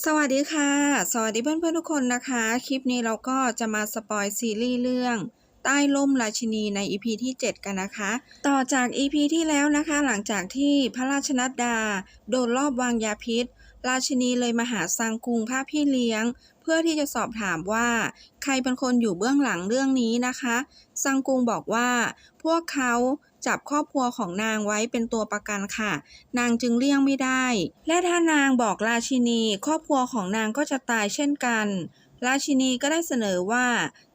สวัสดีค่ะ สวัสดีเพื่อนๆทุกคนนะคะ คลิปนี้เราก็จะมาสปอยซีรีส์เรื่องใต้ล่มราชินีใน EP ที่ 7 กันนะคะ ต่อจาก EP ที่แล้วนะคะ หลังจากที่พระราชนัดดา โดนลอบวางยาพิษ ราชินีเลยมาหาซังกุงพระพี่เลี้ยง เพื่อที่จะสอบถามว่า ใครเป็นคนอยู่เบื้องหลังเรื่องนี้นะคะ ซังกุงบอกว่า พวกเขา จับครอบครัวของนางไว้เป็นตัวประกันค่ะ นางจึงเลี่ยงไม่ได้ และถ้านางบอกราชินี ครอบครัวของนางก็จะตายเช่นกัน ราชินีก็ได้เสนอว่า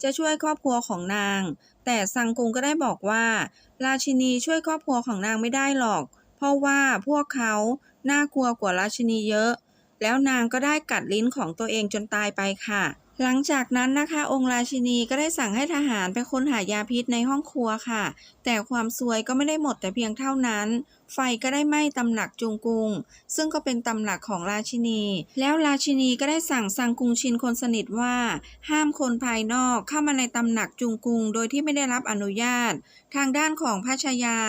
จะช่วยครอบครัวของนาง แต่ซังกุงก็ได้บอกว่า ราชินีช่วยครอบครัวของนางไม่ได้หรอก เพราะว่าพวกเขาน่ากลัวกว่าราชินีเยอะ แล้วนางก็ได้กัดลิ้นของตัวเองจนตายไปค่ะ หลังจากนั้นนะคะองค์ราชินีก็ได้สั่งให้ทหารไปค้นหายาพิษในห้องครัวค่ะ แต่ความซวยก็ไม่ได้หมดแต่เพียงเท่านั้น ไฟก็ได้ไหม้ตำหนักจุงกุง ซึ่งก็เป็นตำหนักของราชินี แล้วราชินีก็ได้สั่งซังกุงชินคนสนิทว่า ห้ามคนภายนอกเข้ามาในตำหนักจุงกุง โดยที่ไม่ได้รับอนุญาต ทางด้านของพระชายา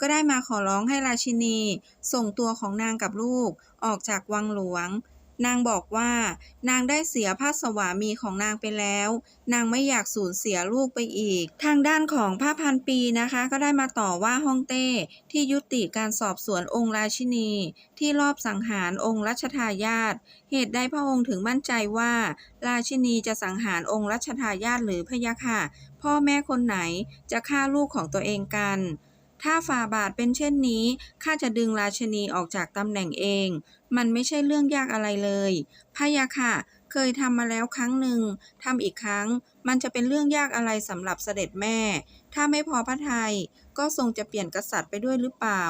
ก็ได้มาขอร้องให้ราชินี ส่งตัวของนางกับลูกออกจากวังหลวง นางบอกว่า นางได้เสียพระสวามีของนางไปแล้ว นางไม่อยากสูญเสียลูกไปอีก ทางด้านของพระพันปีนะคะ ก็ได้มาต่อว่าฮ่องเต้ที่ยุติการสอบสวนองค์ราชินี ที่รอบสังหารองค์รัชทายาทเหตุใดพระองค์ถึงมั่นใจว่า ราชินีจะสังหารองค์รัชทายาทหรือพยะค่ะ พ่อแม่คนไหนจะฆ่าลูกของตัวเองกัน ถ้าฝ่าบาทเป็นเช่นนี้ ข้าจะดึงราชนีออกจากตำแหน่งเอง มันไม่ใช่เรื่องยากอะไรเลยพยะค่ะ เคยทำมาแล้วครั้งหนึ่งทำอีกครั้ง มันจะเป็นเรื่องยากอะไรสำหรับเสด็จแม่ ถ้าไม่พอพระทัยก็ทรงจะเปลี่ยนกษัตริย์ไปด้วยหรือเปล่า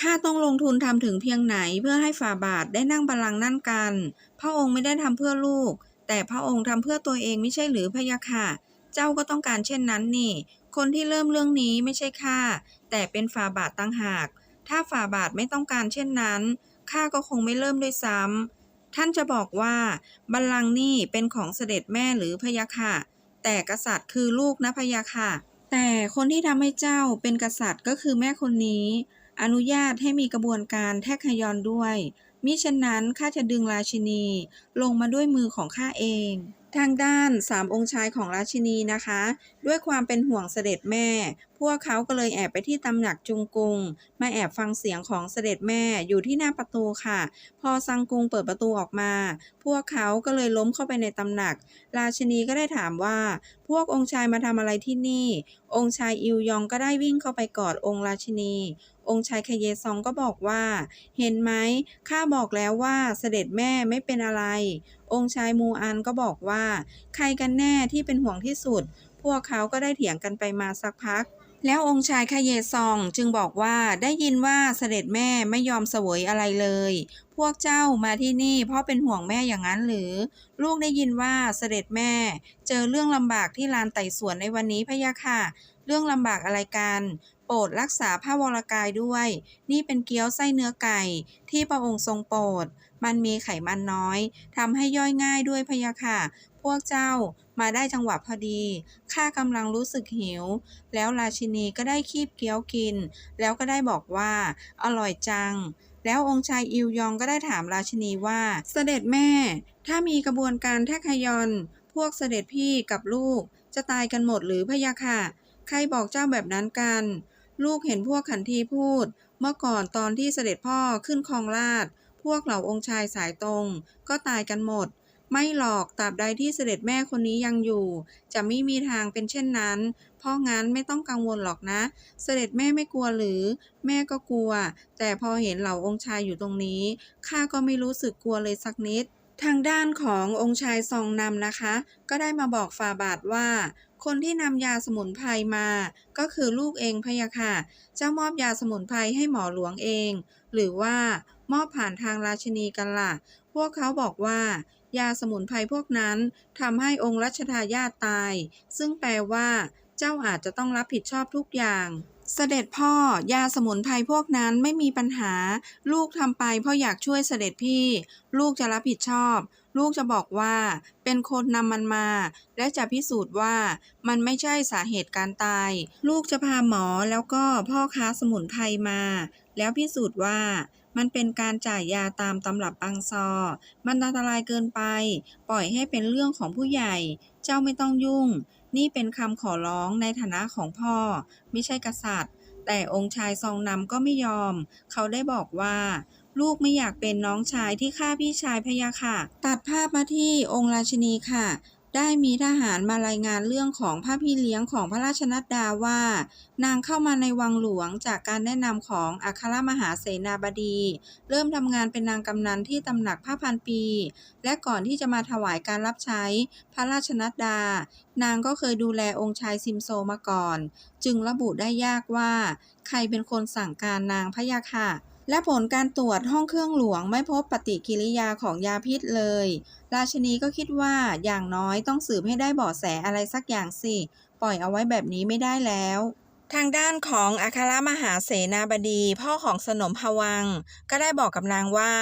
ข้าต้องลงทุนทำถึงเพียงไหนเพื่อให้ฝ่าบาทได้นั่งบัลลังก์นั่นกัน พระองค์ไม่ได้ทำเพื่อลูก แต่พระองค์ทำเพื่อตัวเองไม่ใช่หรือพะยะค่ะ เจ้าก็ต้องการเช่นนั้นนี่ คนที่เริ่มเรื่องนี้ไม่ใช่ข้า แต่เป็นฝ่าบาทตั้งหาก ถ้าฝ่าบาทไม่ต้องการเช่นนั้น ข้าก็คงไม่เริ่มด้วยซ้ำ ท่านจะบอกว่า บัลลังก์นี่เป็นของเสด็จแม่หรือพยะค่ะ แต่กษัตริย์คือลูกนะพยะค่ะ แต่คนที่ทำให้เจ้าเป็นกษัตริย์ก็คือแม่คนนี้ อนุญาตให้มีกระบวนการแทกขยอนด้วยมิฉะนั้นข้าจะดึงราชินี ลงมาด้วยมือของข้าเอง ทางด้านสามองค์ชายของราชินีนะคะ ด้วยความเป็นห่วงเสด็จแม่พวกเขาก็เลยแอบไปที่ตำหนักจุงกุง มาแอบฟังเสียงของเสด็จแม่อยู่ที่หน้าประตูค่ะ พอซังกุงเปิดประตูออกมา พวกเขาก็เลยล้มเข้าไปในตำหนัก ราชินีก็ได้ถามว่า พวกองค์ชายมาทำอะไรที่นี่ องค์ชายอิวยองก็ได้วิ่งเข้าไปกอดองค์ราชินี องค์ชายคเยซองก็บอกว่า เห็นไหมข้าบอกแล้วว่าเสด็จแม่ไม่เป็นอะไร องค์ชายมูอันก็บอกว่า ใครกันแน่ที่เป็นห่วงที่สุด พวกเขาก็ได้เถียงกันไปมาสักพัก แล้วองค์ชายคเยซองจึงบอกว่าได้ยินว่าเสด็จแม่ไม่ยอมเสวยอะไรเลย พวกเจ้ามาที่นี่เพราะเป็นห่วงแม่อย่างนั้นหรือ ลูกได้ยินว่าเสด็จแม่ เจอเรื่องลำบากที่ลานไต่สวนในวันนี้พะยะค่ะ เรื่องลำบากอะไรกัน โปรดรักษาพระวรกายด้วย นี่เป็นเกี๊ยวไส้เนื้อไก่ที่พระองค์ทรงโปรด มันมีไขมันน้อยทำให้ย่อยง่ายด้วยพยะค่ะ พวกเจ้ามาได้จังหวะพอดี ข้ากำลังรู้สึกหิว แล้วราชินีก็ได้คีบเกี๊ยวกิน แล้วก็ได้บอกว่า อร่อยจัง แล้วองค์ชายอิวยองก็ได้ถามราชินีว่า เสด็จแม่ ถ้ามีกระบวนการแทกขยอน พวกเสด็จพี่กับลูก จะตายกันหมดหรือพะยะค่ะ ใครบอกเจ้าแบบนั้นกัน ลูกเห็นพวกขันทีพูด เมื่อก่อนตอนที่เสด็จพ่อขึ้นครองราช พวกเหล่าองค์ชายสายตรง ก็ตายกันหมด ไม่หรอกตราบใดที่เสด็จแม่คนนี้ยังอยู่ จะไม่มีทางเป็นเช่นนั้น เพราะงั้นไม่ต้องกังวลหรอกนะ เสด็จแม่ไม่กลัวหรือ แม่ก็กลัว แต่พอเห็นเหล่าองค์ชายอยู่ตรงนี้ข้าก็ไม่รู้สึกกลัวเลยสักนิด ทางด้านขององค์ชายซองนำนะคะ ก็ได้มาบอกฝ่าบาทว่าคนที่นำยาสมุนไพรมา ก็คือลูกเองพะยะค่ะ เจ้ามอบยาสมุนไพรให้หมอหลวงเอง หรือว่า มอบผ่านทางราชินีกันล่ะ พวกเขาบอกว่า ยาสมุนไพรพวกนั้นทำให้องค์รัชทายาทตาย ซึ่งแปลว่า เจ้าอาจจะต้องรับผิดชอบทุกอย่างเสด็จพ่อยาสมุนไพรพวกนั้นไม่มีปัญหา ลูกทำไปเพราะอยากช่วยเสด็จพี่ ลูกจะรับผิดชอบ ลูกจะบอกว่า เป็นคนนำมันมา และจะพิสูจน์ว่ามันไม่ใช่สาเหตุการตาย ลูกจะพาหมอแล้วก็พ่อค้าสมุนไพรมา แล้วพิสูจน์ว่า มันเป็นการจ่ายยาตามตำรับปังซอ มันอันตรายเกินไป ปล่อยให้เป็นเรื่องของผู้ใหญ่ เจ้าไม่ต้องยุ่ง นี่เป็นคำขอร้องในฐานะของพ่อ ไม่ใช่กษัตริย์ แต่องค์ชายซองนำก็ไม่ยอม เขาได้บอกว่าลูกไม่อยากเป็นน้องชายที่ฆ่าพี่ชายพะยะค่ะ ตัดภาพมาที่องค์ราชินีค่ะ ได้มีทหารมารายงานเรื่องของพระพี่เลี้ยงของพระราชนัดดาว่า นางเข้ามาในวังหลวงจากการแนะนำของอัครมหาเสนาบดี เริ่มทำงานเป็นนางกำนันที่ตำหนักพระพันปี และก่อนที่จะมาถวายการรับใช้พระราชนัดดา นางก็เคยดูแลองค์ชายซิมโซมาก่อน จึงระบุได้ยากว่า ใครเป็นคนสั่งการนางพะยะค่ะ และผลการตรวจห้องเครื่องหลวงไม่พบปฏิกิริยาของยาพิษเลย ราชนีก็คิดว่าอย่างน้อยต้องสืบให้ได้เบาะแสอะไรสักอย่างสิ ปล่อยเอาไว้แบบนี้ไม่ได้แล้ว ทางด้านของอัครมหาเสนาบดี พ่อของสนมพวัง ก็ได้บอกกับนางว่า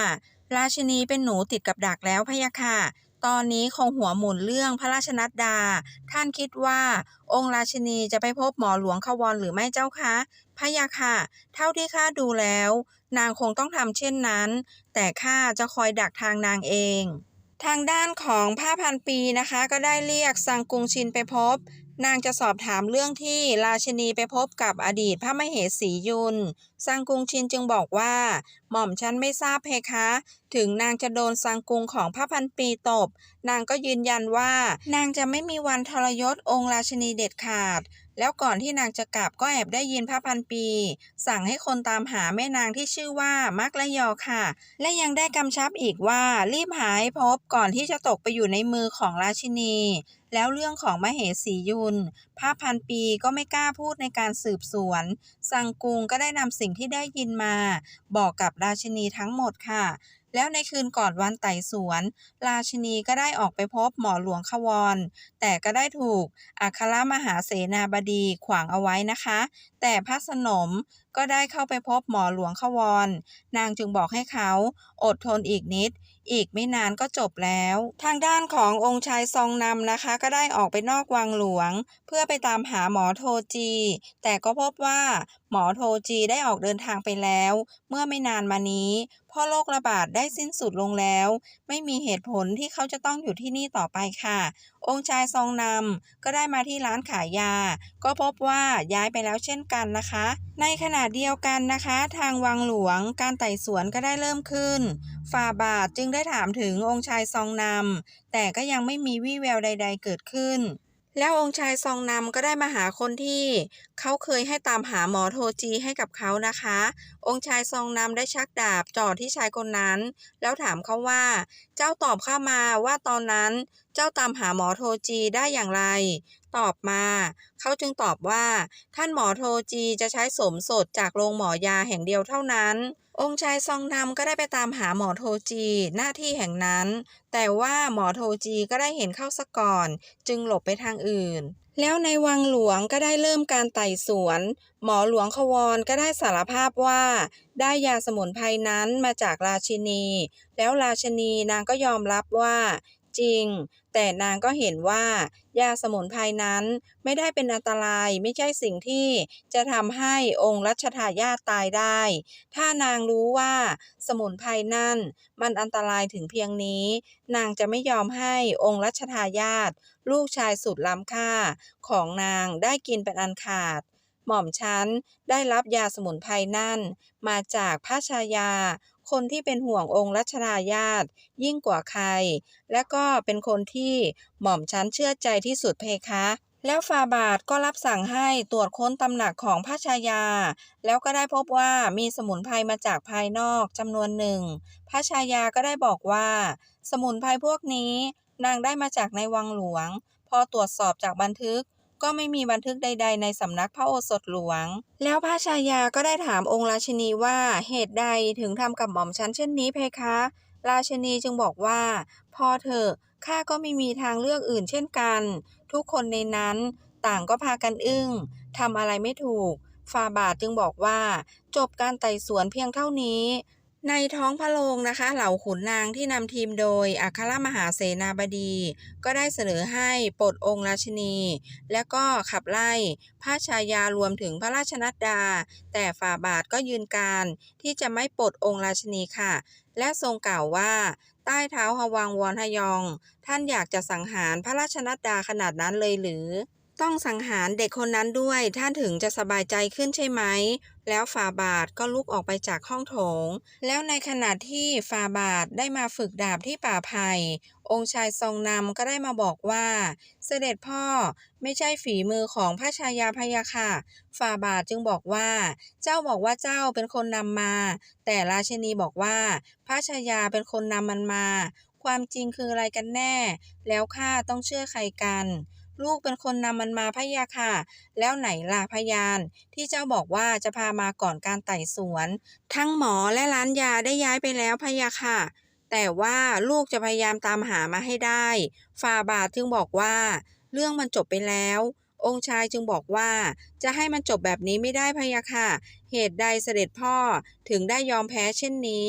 ราชนีเป็นหนูติดกับดักแล้วพะยะค่ะ ตอนนี้คงหัวหมุนเรื่องพระราชนัดดา ท่านคิดว่า องค์ราชินีจะไปพบหมอหลวงขวรหรือไม่เจ้าคะพะยะค่ะ เท่าที่ข้าดูแล้ว นางคงต้องทำเช่นนั้น แต่ข้าจะคอยดักทางนางเอง ทางด้านของผ้าพันปีนะคะ ก็ได้เรียกสังกุงชินไปพบ นางจะสอบถามเรื่องที่ราชินีไปพบกับอดีตพระมเหสียุนซังกุงชินจึงบอกว่า หม่อมฉันไม่ทราบเพคะ ถึงนางจะโดนซังกุงของพระพันปีตบ นางก็ยืนยันว่า นางจะไม่มีวันทรยศองค์ราชินีเด็ดขาด แล้วก่อนที่นางจะกลับก็แอบได้ยินพระพันปี สั่งให้คนตามหาแม่นางที่ชื่อว่ามักและยอค่ะ และยังได้กำชับอีกว่ารีบหาให้พบก่อนที่จะตกไปอยู่ในมือของราชินี แล้วเรื่องของมเหสียุนพระพันปีก็ไม่กล้าพูดในการสืบสวน สังกุงก็ได้นำสิ่งที่ได้ยินมา บอกกับราชินีทั้งหมดค่ะแล้วในคืนก่อนวันไต่สวน ราชินีก็ได้ออกไปพบหมอหลวงขวร แต่ก็ได้ถูกอัครมหาเสนาบดีขวางเอาไว้นะคะ แต่พระสนม ก็ได้เข้าไปพบหมอหลวงขวร นางจึงบอกให้เขาอดทนอีกนิด อีกไม่นานก็จบแล้ว ทางด้านขององค์ชายซองนำนะคะ ก็ได้ออกไปนอกวังหลวง เพื่อไปตามหาหมอโทจี แต่ก็พบว่าหมอโทจีได้ออกเดินทางไปแล้ว เมื่อไม่นานมานี้ พ่อโรคระบาดได้สิ้นสุดลงแล้ว ไม่มีเหตุผลที่เขาจะต้องอยู่ที่นี่ต่อไปค่ะ องค์ชายซองนำก็ได้มาที่ร้านขายยา ก็พบว่าย้ายไปแล้วเช่นกันนะคะ ในขณะเดียวกันนะคะ ทางวังหลวงการไต่สวนก็ได้เริ่มขึ้นฝ่าบาทจึงได้ถามถึงองค์ชายซองนำแต่ก็ยังไม่มีวี่แววใด ๆ เกิดขึ้น แล้วองค์ชายซองนำก็ได้มาหาคนที่เขาเคยให้ตามหาหมอโทจีให้กับเขานะคะ องค์ชายซองนำได้ชักดาบจ่อที่ชายคนนั้น แล้วถามเขาว่า เจ้าตอบข้ามาว่าตอนนั้น เจ้าตามหาหมอโทจีได้อย่างไร ตอบมา เขาจึงตอบว่า ท่านหมอโทจีจะใช้สมสดจากโรงหมอยาแห่งเดียวเท่านั้น องค์ชายซองนำก็ได้ไปตามหาหมอโทจีหน้าที่แห่งนั้น แต่ว่าหมอโทจีก็ได้เห็นเข้าซะก่อน จึงหลบไปทางอื่นแล้วในวังหลวงก็ได้เริ่มการไต่สวน หมอหลวงขวรก็ได้สารภาพว่า ได้ยาสมุนไพรนั้นมาจากราชินี แล้วราชินีนางก็ยอมรับว่า จริง แต่นางก็เห็นว่ายาสมุนไพรนั้นไม่ได้เป็นอันตรายไม่ใช่สิ่งที่จะทำให้องค์รัชทายาทตายได้ ถ้านางรู้ว่าสมุนไพรนั่นมันอันตรายถึงเพียงนี้ นางจะไม่ยอมให้องค์รัชทายาทลูกชายสุดล้ำค่าของนางได้กินเป็นอันขาดหม่อมฉันได้รับยาสมุนไพรนั่น มาจากพระชายา คนที่เป็นห่วงองค์รัชทายาทยิ่งกว่าใคร และก็เป็นคนที่หม่อมฉันเชื่อใจที่สุดเพคะ แล้วฟาบาทก็รับสั่งให้ตรวจค้นตำหนักของพระชายา แล้วก็ได้พบว่ามีสมุนไพรมาจากภายนอกจำนวนหนึ่ง พระชายาก็ได้บอกว่า สมุนไพรพวกนี้นางได้มาจากในวังหลวง พอตรวจสอบจากบันทึก ก็ไม่มีบันทึกใด ๆ ในสำนักพระโอสถหลวง แล้วพระชายาก็ได้ถามองค์ราชินีว่าเหตุใดถึงทำกับหม่อมฉันเช่นนี้เพคะ ราชินีจึงบอกว่า พอเถอะข้าก็ไม่มีทางเลือกอื่นเช่นกัน ทุกคนในนั้นต่างก็พากันอึ้งทำอะไรไม่ถูกฟาบาทจึงบอกว่า จบการไต่สวนเพียงเท่านี้ ในท้องพระโรงนะคะ เหล่าขุนนางที่นำทีมโดยอัครมหาเสนาบดี ก็ได้เสนอให้ปลดองค์ราชินี และก็ขับไล่พระชายารวมถึงพระราชนัดดา แต่ฝ่าบาทก็ยืนการที่จะไม่ปลดองค์ราชินีค่ะ และทรงกล่าวว่าใต้เท้าฮวังวอนฮยอง ท่านอยากจะสังหารพระราชนัดดาขนาดนั้นเลยหรือ ต้องสังหารเด็กคนนั้นด้วยท่านถึงจะสบายใจขึ้นใช่ไหม แล้วฝาบาทก็ลุกออกไปจากห้องโถง แล้วในขณะที่ฝาบาทได้มาฝึกดาบที่ป่าไผ่องค์ชายทรงนำก็ได้มาบอกว่า เสด็จพ่อไม่ใช่ฝีมือของพระชายาพยะค่ะฝาบาทจึงบอกว่า เจ้าบอกว่าเจ้าเป็นคนนำมา แต่ราชินีบอกว่า พระชายาเป็นคนนำมันมา ความจริงคืออะไรกันแน่ แล้วข้าต้องเชื่อใครกัน ลูกเป็นคนนำมันมาพะยะค่ะ แล้วไหนล่ะพยาน ที่เจ้าบอกว่าจะพามาก่อนการไต่สวน ทั้งหมอและร้านยาได้ย้ายไปแล้วพะยะค่ะ แต่ว่าลูกจะพยายามตามหามาให้ได้ฝ่าบาทจึงบอกว่า เรื่องมันจบไปแล้ว องค์ชายจึงบอกว่า จะให้มันจบแบบนี้ไม่ได้พะยะค่ะ เหตุใดเสด็จพ่อถึงได้ยอมแพ้เช่นนี้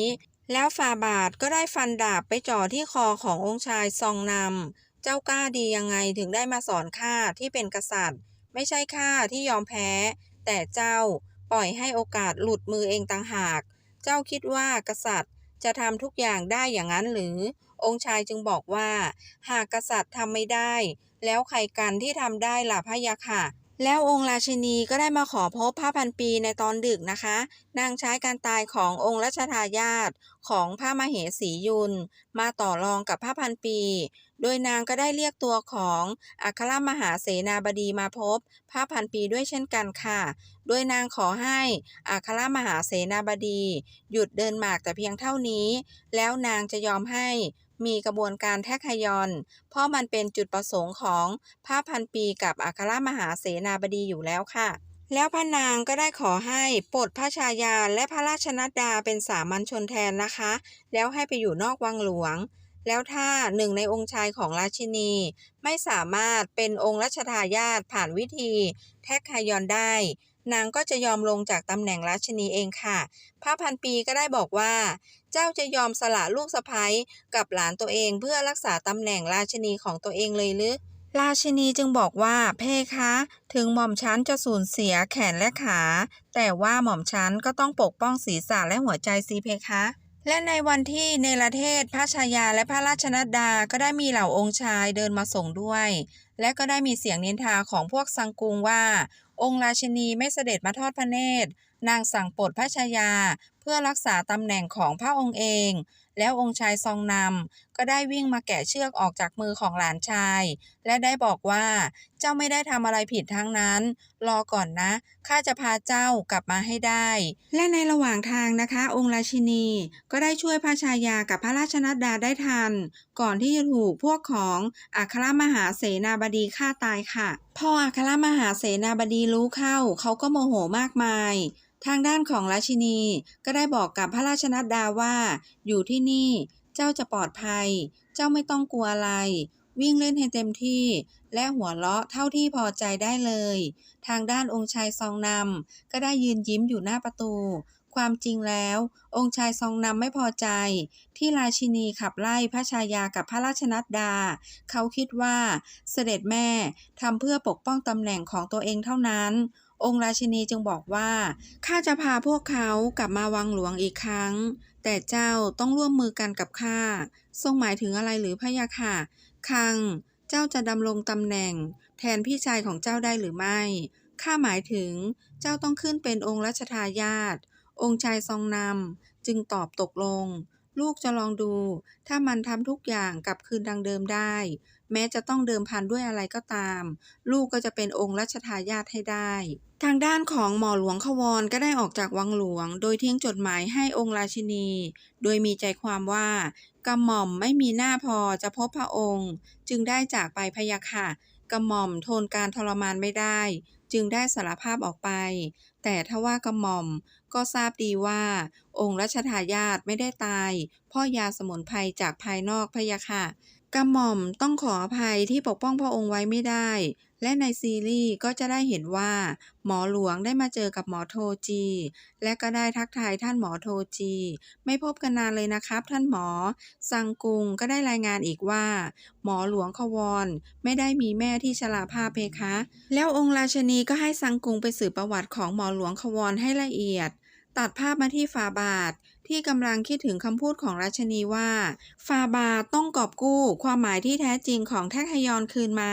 แล้วฝ่าบาทก็ได้ฟันดาบไปจ่อที่คอขององค์ชายซองนำ เจ้ากล้าดียังไงถึงได้มาสอนข้าที่เป็นกษัตริย์ ไม่ใช่ข้าที่ยอมแพ้ แต่เจ้าปล่อยให้โอกาสหลุดมือเองต่างหาก เจ้าคิดว่ากษัตริย์จะทำทุกอย่างได้อย่างนั้นหรือ องค์ชายจึงบอกว่า หากกษัตริย์ทำไม่ได้ แล้วใครกันที่ทำได้ล่ะพะยะค่ะ แล้วองค์ราชินีก็ได้มาขอพบพระพันปีในตอนดึกนะคะ นางใช้การตายขององค์รัชทายาทของพระมเหสียุน มาต่อรองกับพระพันปี โดยนางก็ได้เรียกตัวของอัครมหาเสนาบดีมาพบพระพันปีด้วยเช่นกันค่ะ โดยนางขอให้อัครมหาเสนาบดี หยุดเดินหมากแต่เพียงเท่านี้ แล้วนางจะยอมให้ มีกระบวนการแทกฮยอน เพราะมันเป็นจุดประสงค์ของพระพันปีกับอัครมหาเสนาบดีอยู่แล้วค่ะ แล้วพระนางก็ได้ขอให้ปลดพระชายาและพระราชนัดดาเป็นสามัญชนแทนนะคะ แล้วให้ไปอยู่นอกวังหลวง แล้วถ้าหนึ่งในองค์ชายของราชินี ไม่สามารถเป็นองค์รัชทายาทผ่านวิธี แทกฮยอนได้นางก็จะยอมลงจากตำแหน่งราชินีเองค่ะ พระพันปีก็ได้บอกว่า เจ้าจะยอมสละลูกสะใภ้กับหลานตัวเองเพื่อรักษาตำแหน่งราชินีของตัวเองเลยหรือราชินีจึงบอกว่าเพคะ ถึงหม่อมฉันจะสูญเสียแขนและขา แต่ว่าหม่อมฉันก็ต้องปกป้องศีรษะและหัวใจสิเพคะ และในวันที่เนรเทศ พระชายาและพระราชนัดดาก็ได้มีเหล่าองค์ชายเดินมาส่งด้วย และก็ได้มีเสียงนินทาของพวกสังกุงว่า องค์ราชินีไม่เสด็จมาทอดพระเนตร นางสั่งปลดพระชายา เพื่อรักษาตำแหน่งของพระองค์เอง แล้วองค์ชายซองนำก็ได้วิ่งมาแกะเชือกออกจากมือของหลานชาย และได้บอกว่าเจ้าไม่ได้ทำอะไรผิดทั้งนั้น รอก่อนนะข้าจะพาเจ้ากลับมาให้ได้ และในระหว่างทางนะคะ องค์ราชินี ก็ได้ช่วยพระชายากับพระราชนัดดาได้ทัน ก่อนที่จะถูกพวกของอัครมหาเสนาบดีฆ่าตายค่ะ พออัครมหาเสนาบดีรู้เข้า เขาก็โมโหมากมาย ทางด้านของราชินีก็ได้บอกกับพระราชนัดดาว่า อยู่ที่นี่เจ้าจะปลอดภัย เจ้าไม่ต้องกลัวอะไร วิ่งเล่นให้เต็มที่ และหัวเราะเท่าที่พอใจได้เลย ทางด้านองค์ชายซองนำก็ได้ยืนยิ้มอยู่หน้าประตู ความจริงแล้ว องค์ชายซองนำไม่พอใจ ที่ราชินีขับไล่พระชายากับพระราชนัดดา เขาคิดว่าเสด็จแม่ทำเพื่อปกป้องตำแหน่งของตัวเองเท่านั้น องค์ราชินีจึงบอกว่า ข้าจะพาพวกเขากลับมาวังหลวงอีกครั้ง แต่เจ้าต้องร่วมมือกันกับข้า ทรงหมายถึงอะไรหรือพะยะค่ะ คัง เจ้าจะดำรงตำแหน่ง แทนพี่ชายของเจ้าได้หรือไม่ ข้าหมายถึง เจ้าต้องขึ้นเป็นองค์รัชทายาท องค์ชายทรงนำจึงตอบตกลง ลูกจะลองดู ถ้ามันทำทุกอย่างกลับคืนดังเดิมได้ แม้จะต้องเดิมพันด้วยอะไรก็ตาม ลูกก็จะเป็นองค์รัชทายาทให้ได้ ทางด้านของหม่อหลวงขวรก็ได้ออกจากวังหลวง โดยทิ้งจดหมายให้องค์ราชินี โดยมีใจความว่ากระหม่อมไม่มีหน้าพอจะพบพระองค์ จึงได้จากไปพยะค่ะกระหม่อมทนการทรมานไม่ได้ จึงได้สารภาพออกไป แต่ถ้าว่ากระหม่อม ก็ทราบดีว่า องค์รัชทายาทไม่ได้ตายพ่อยาสมุนไพรจากภายนอกพยะค่ะกระหม่อมต้องขออภัยที่ปกป้องพระองค์ไว้ไม่ได้ และในซีรีส์ก็จะได้เห็นว่า หมอหลวงได้มาเจอกับหมอโทจี และก็ได้ทักทายท่านหมอโทจี ไม่พบกันนานเลยนะครับ ท่านหมอซังกุงก็ได้รายงานอีกว่า หมอหลวงควรไม่ได้มีแม่ที่ชราภาพเพคะ แล้วองค์ราชนีก็ให้ซังกุงไปสืบประวัติของหมอหลวงควรให้ละเอียด ตัดภาพมาที่ฝาบาทที่กำลังคิดถึงคำพูดของราชนีว่า ฟาบาต้องกอบกู้ความหมายที่แท้จริงของแทกฮยอนคืนมา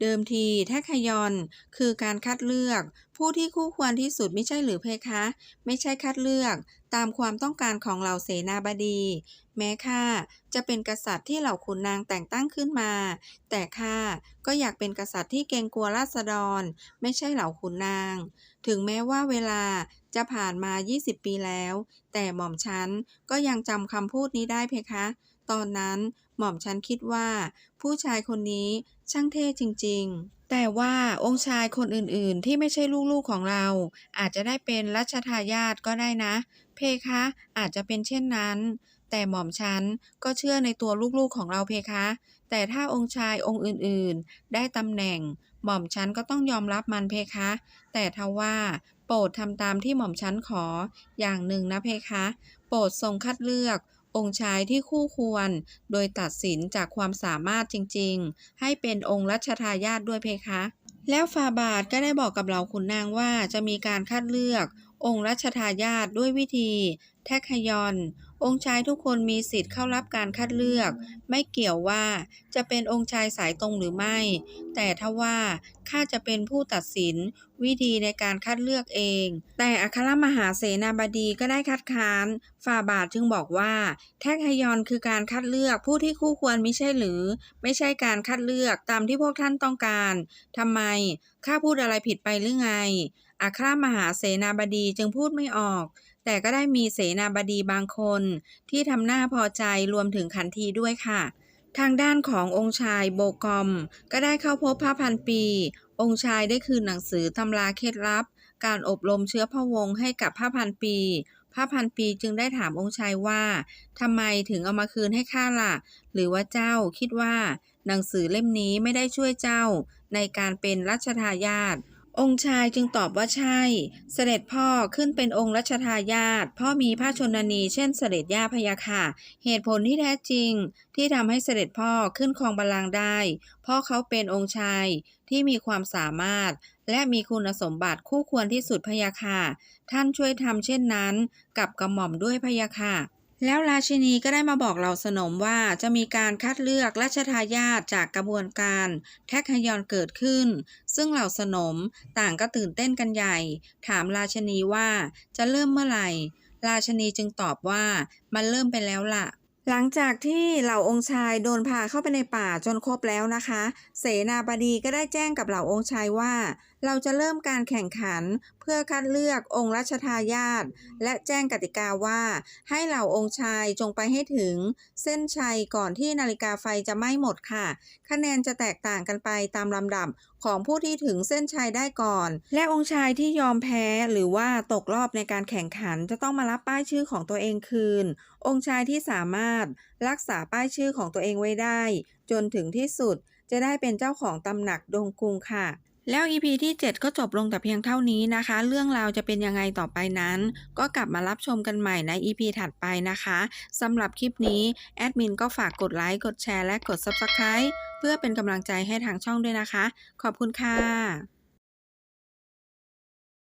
เดิมทีแทกฮยอนคือการคัดเลือก ผู้ที่คู่ควรที่สุดไม่ใช่หรือเพคะ ไม่ใช่คัดเลือก ตามความต้องการของเหล่าเสนาบดี แม้ข้าจะเป็นกษัตริย์ที่เหล่าขุนนางแต่งตั้งขึ้นมา แต่ข้าก็อยากเป็นกษัตริย์ที่เกรงกลัวราษฎร ไม่ใช่เหล่าขุนนาง ถึงแม้ว่าเวลา จะผ่านมา 20 ปีแล้ว แต่หม่อมฉันก็ยังจำคำพูดนี้ได้เพคะ ตอนนั้นหม่อมฉันคิดว่า ผู้ชายคนนี้ช่างเท่จริง ๆแต่ว่าองค์ชายคนอื่นๆ ที่ไม่ใช่ลูกๆของเรา อาจจะได้เป็นรัชทายาทก็ได้นะ เพคะอาจจะเป็นเช่นนั้น แต่หม่อมฉันก็เชื่อในตัวลูกๆของเราเพคะ แต่ถ้าองค์ชายองค์อื่นๆ ได้ตำแหน่ง หม่อมฉันก็ต้องยอมรับมันเพคะ แต่ทว่า โปรดทำตามที่หม่อมชันขออย่างหนึ่งนะเพคะ โปรดทรงคัดเลือกองค์ชายที่คู่ควร โดยตัดสินจากความสามารถจริงๆ ให้เป็นองค์รัชทายาทด้วยเพคะ แล้วฟาบาทก็ได้บอกกับเหล่าขุนนางว่าจะมีการคัดเลือก องค์รัชทายาทด้วยวิธี แทกฮยอน องค์ชายทุกคนมีสิทธิ์เข้ารับการคัดเลือก ไม่เกี่ยวว่าจะเป็นองค์ชายสายตรงหรือไม่ แต่ถ้าว่าข้าจะเป็นผู้ตัดสินวิธีในการคัดเลือกเอง แต่อัครมหาเสนาบดีก็ได้คัดค้านฟาบาทจึงบอกว่า แทกฮยอนคือการคัดเลือกผู้ที่คู่ควรไม่ใช่หรือ ไม่ใช่การคัดเลือกตามที่พวกท่านต้องการทำไมข้าพูดอะไรผิดไปหรือไง อัครมหาเสนาบดีจึงพูดไม่ออก แต่ก็ได้มีเสนาบดีบางคน ที่ทำหน้าพอใจรวมถึงขันทีด้วยค่ะ ทางด้านขององค์ชายโบกอม ก็ได้เข้าพบพระพันปี องค์ชายได้คืนหนังสือตำราเคล็ดลับ การอบรมเชื้อพระวงศ์ให้กับพระพันปีพระพันปีจึงได้ถามองค์ชายว่าทำไมถึงเอามาคืนให้ข้าล่ะ หรือว่าเจ้าคิดว่า หนังสือเล่มนี้ไม่ได้ช่วยเจ้าในการเป็นรัชทายาท องค์ชายจึงตอบว่าใช่ เสด็จพ่อขึ้นเป็นองค์รัชทายาทพ่อมีพระชนนีเช่นเสด็จย่าพยาค่ะ เหตุผลที่แท้จริง ที่ทำให้เสด็จพ่อขึ้นครองบัลลังก์ได้เพราะเขาเป็นองค์ชายที่มีความสามารถ และมีคุณสมบัติคู่ควรที่สุดพยาค่ะ ท่านช่วยทำเช่นนั้น กับกระหม่อมด้วยพยาค่ะ แล้วราชินีก็ได้มาบอกเหล่าสนมว่าจะมีการคัดเลือกราชทายาทจากกระบวนการแท็กฮยอนเกิดขึ้น ซึ่งเหล่าสนมต่างก็ตื่นเต้นกันใหญ่ ถามราชนีว่าจะเริ่มเมื่อไหร่ ราชนีจึงตอบว่ามันเริ่มไปแล้วล่ะหลังจากที่เหล่าองค์ชายโดนพาเข้าไปในป่าจนครบแล้วนะคะ เสนาบดีก็ได้แจ้งกับเหล่าองค์ชายว่า เราจะเริ่มการแข่งขันเพื่อคัดเลือกองค์รัชทายาทและแจ้งกติกาว่า ให้เหล่าองค์ชายจงไปให้ถึง เส้นชัยก่อนที่นาฬิกาไฟจะไหม้หมดค่ะ คะแนนจะแตกต่างกันไปตามลำดับของผู้ที่ถึงเส้นชัยได้ก่อน และองค์ชายที่ยอมแพ้หรือว่าตกรอบในการแข่งขันจะต้องมารับป้ายชื่อของตัวเองคืน องค์ชายที่สามารถรักษาป้ายชื่อของตัวเองไว้ได้ จนถึงที่สุดจะได้เป็นเจ้าของตำหนักดงกุงค่ะ แล้ว EP ที่ 7 ก็จบลงแต่เพียงเท่านี้นะคะ เรื่องราวจะเป็นยังไงต่อไปนั้น ก็กลับมารับชมกันใหม่ใน EP ถัดไปนะคะสำหรับคลิปนี้ แอดมินก็ฝากกดไลค์ กดแชร์และกด Subscribe เพื่อเป็นกำลังใจให้ทางช่องด้วยนะคะ ขอบคุณค่ะ